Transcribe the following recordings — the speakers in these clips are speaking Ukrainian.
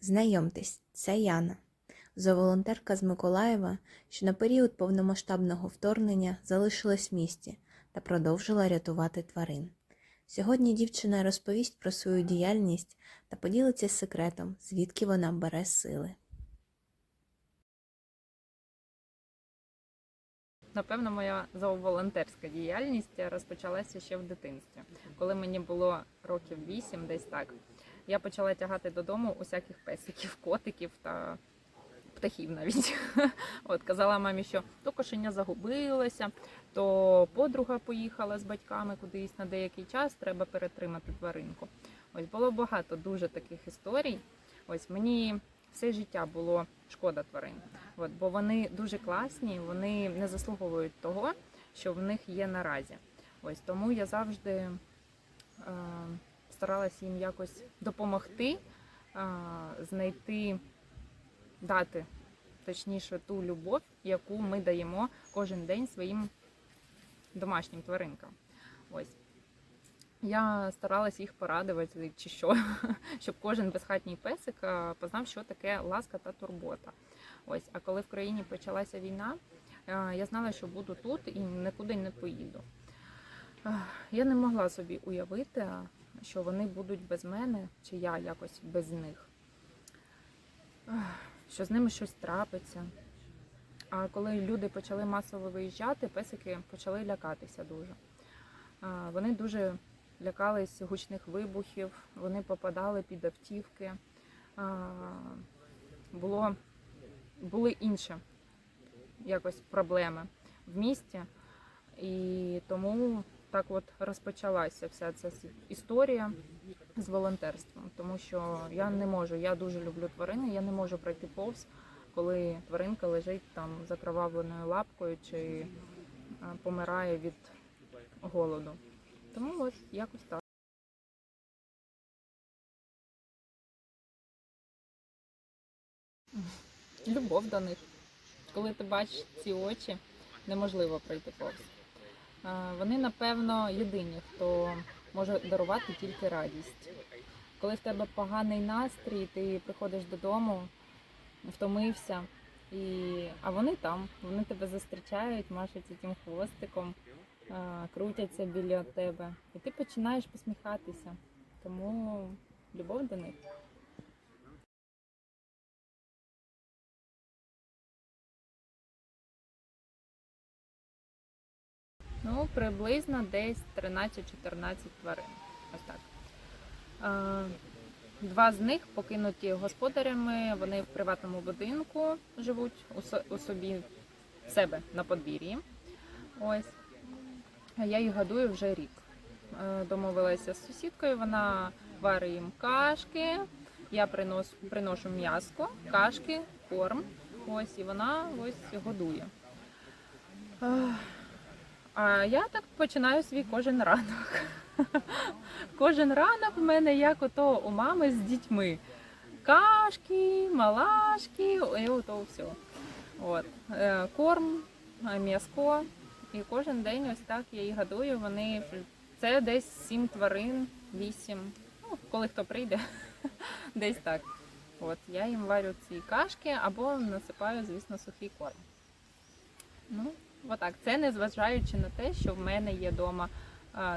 Знайомтесь, це Яна, зооволонтерка з Миколаєва, що на період повномасштабного вторгнення залишилась в місті та продовжила рятувати тварин. Сьогодні дівчина розповість про свою діяльність та поділиться секретом, звідки вона бере сили. Напевно, моя зооволонтерська діяльність розпочалася ще в дитинстві. Коли мені було років 8, десь так, я почала тягати додому усяких песиків, котиків та птахів навіть. От казала мамі, що то кошеня загубилося, то подруга поїхала з батьками кудись на деякий час, треба перетримати тваринку. Ось було багато дуже таких історій. Ось мені все життя було шкода тварин. От, бо вони дуже класні, вони не заслуговують того, що в них є наразі. Ось тому я завжди е, старалася їм якось допомогти, знайти, дати точніше ту любов, яку ми даємо кожен день своїм домашнім тваринкам. Ось. Я старалась їх порадувати, чи що, щоб кожен безхатній песик познав, що таке ласка та турбота. Ось, а коли в країні почалася війна, я знала, що буду тут і нікуди не поїду. Я не могла собі уявити, що вони будуть без мене, чи я якось без них, що з ними щось трапиться. А коли люди почали масово виїжджати, песики почали лякатися дуже. Вони дуже лякались гучних вибухів, вони попадали під автівки. Було були інші якось проблеми в місті, і тому так от розпочалася вся ця історія з волонтерством, тому що я не можу, я дуже люблю тварини, я не можу пройти повз, коли тваринка лежить там закровавленою лапкою чи е, помирає від голоду. Тому от якось так. Любов до них. Коли ти бачиш ці очі, неможливо пройти повз. Е, Вони, напевно, єдині, хто може дарувати тільки радість. Коли в тебе поганий настрій, ти приходиш додому, втомився, і... а вони там, вони тебе зустрічають, машуть цим хвостиком, е, крутяться біля тебе. І ти починаєш посміхатися. Тому любов до них. Ну, приблизно десь 13-14 тварин. Ось так. Е, Два з них покинуті господарями, вони в приватному будинку живуть у собі в себе на подвір'ї. Ось. Я їх годую вже рік. Е, Домовилася з сусідкою, вона варить їм кашки, я принос, приношу м'яско, кашки, корм. Ось, і вона ось годує. А я так починаю свій кожен ранок. Кожен ранок в мене як ото у мами з дітьми. Кашки, малашки, і ото все. От. Е, Корм, е, м'яско. І кожен день ось так я їх годую. Вони це десь сім тварин, вісім. Ну, коли хто прийде, десь так. От я їм варю ці кашки або насипаю, звісно, сухий корм. Ну, отак. Це не зважаючи на те, що в мене є вдома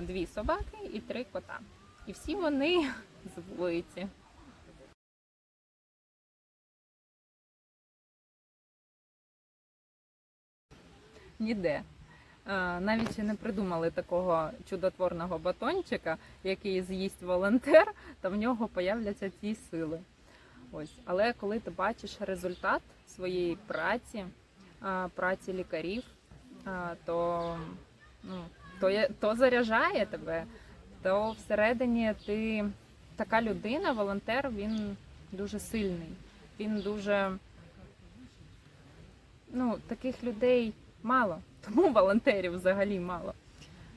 дві собаки і три кота. І всі вони з вулиці. Ніде. Навіть не придумали такого чудотворного батончика, який з'їсть волонтер, та в нього появляться ці сили. Ось. Але коли ти бачиш результат своєї праці, праці лікарів, то, ну, то, то заряджає тебе, то всередині ти така людина, волонтер, він дуже сильний. Він дуже ну, таких людей мало, тому волонтерів взагалі мало.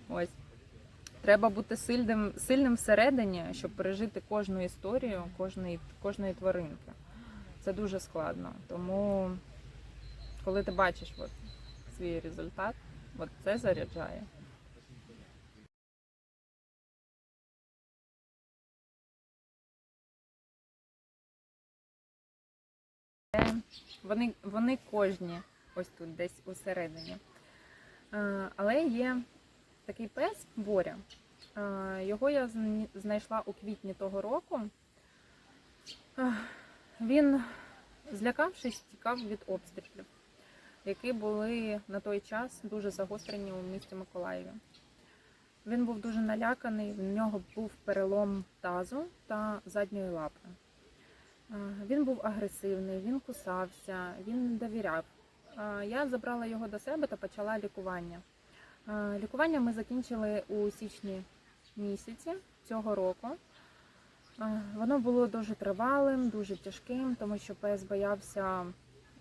Ось. Треба бути сильним, сильним всередині, щоб пережити кожну історію кожної, кожної тваринки. Це дуже складно. Тому, коли ти бачиш от, свій результат, от це заряджає. вони, вони кожні ось тут, десь усередині. Е, Але є такий пес Боря. Е, Його я знайшла у квітні того року. Е, Він, злякавшись, тікав від обстрілів, які були на той час дуже загострені у місті Миколаєві. Він був дуже наляканий, в нього був перелом тазу та задньої лапи. Він був агресивний, він кусався, він довіряв. Я забрала його до себе та почала лікування. Лікування ми закінчили у січні місяці цього року. Воно було дуже тривалим, дуже тяжким, тому що пес боявся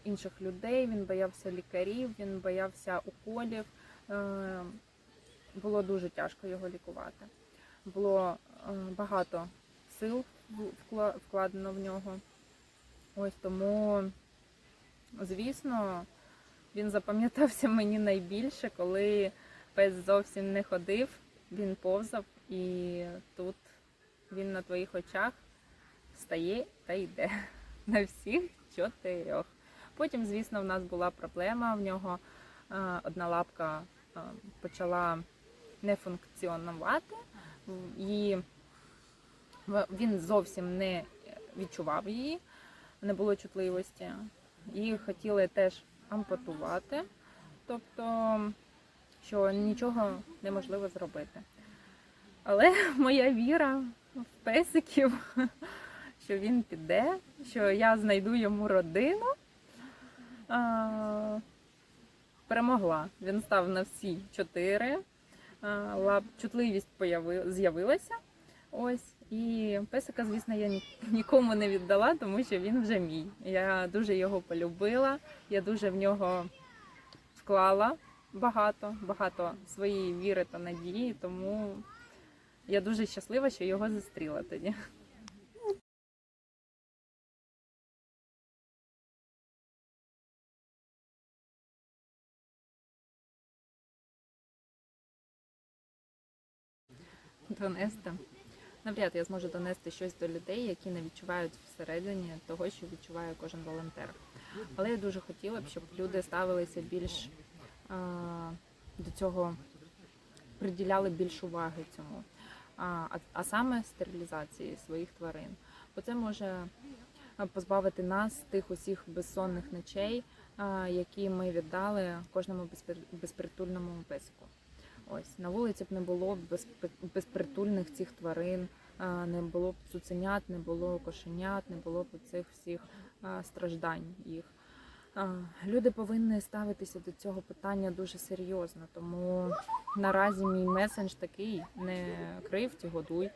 інших людей, він боявся лікарів, він боявся уколів. Е, Було дуже тяжко його лікувати. Було е, багато сил вкладено в нього. Ось тому, звісно, він запам'ятався мені найбільше, коли пес зовсім не ходив, він повзав, і тут він на твоїх очах встає та йде на всіх чотирьох. Потім, звісно, в нас була проблема. В нього е, одна лапка е, почала не функціонувати, і він зовсім не відчував її, не було чутливості. Її хотіли теж ампутувати, тобто, що нічого неможливо зробити. Але моя віра в песиків, що він піде, що я знайду йому родину, а, перемогла. Він став на всі чотири. А, чутливість з'явилася. Ось. І песика, звісно, я нікому не віддала, тому що він вже мій. Я дуже його полюбила, я дуже в нього вклала багато, багато своєї віри та надії, тому я дуже щаслива, що його зустріла тоді. Донести. Навряд я зможу донести щось до людей, які не відчувають всередині того, що відчуває кожен волонтер. Але я дуже хотіла б, щоб люди ставилися більш а, до цього, приділяли більш уваги цьому, а, а, саме стерилізації своїх тварин. Бо це може позбавити нас тих усіх безсонних ночей, які ми віддали кожному безпри- безпритульному песику. Ось на вулиці б не було безпри- безпритульних цих тварин, не було б цуценят, не було кошенят, не було б цих всіх страждань їх. Люди повинні ставитися до цього питання дуже серйозно, тому наразі мій месендж такий: не кривдь, годуй.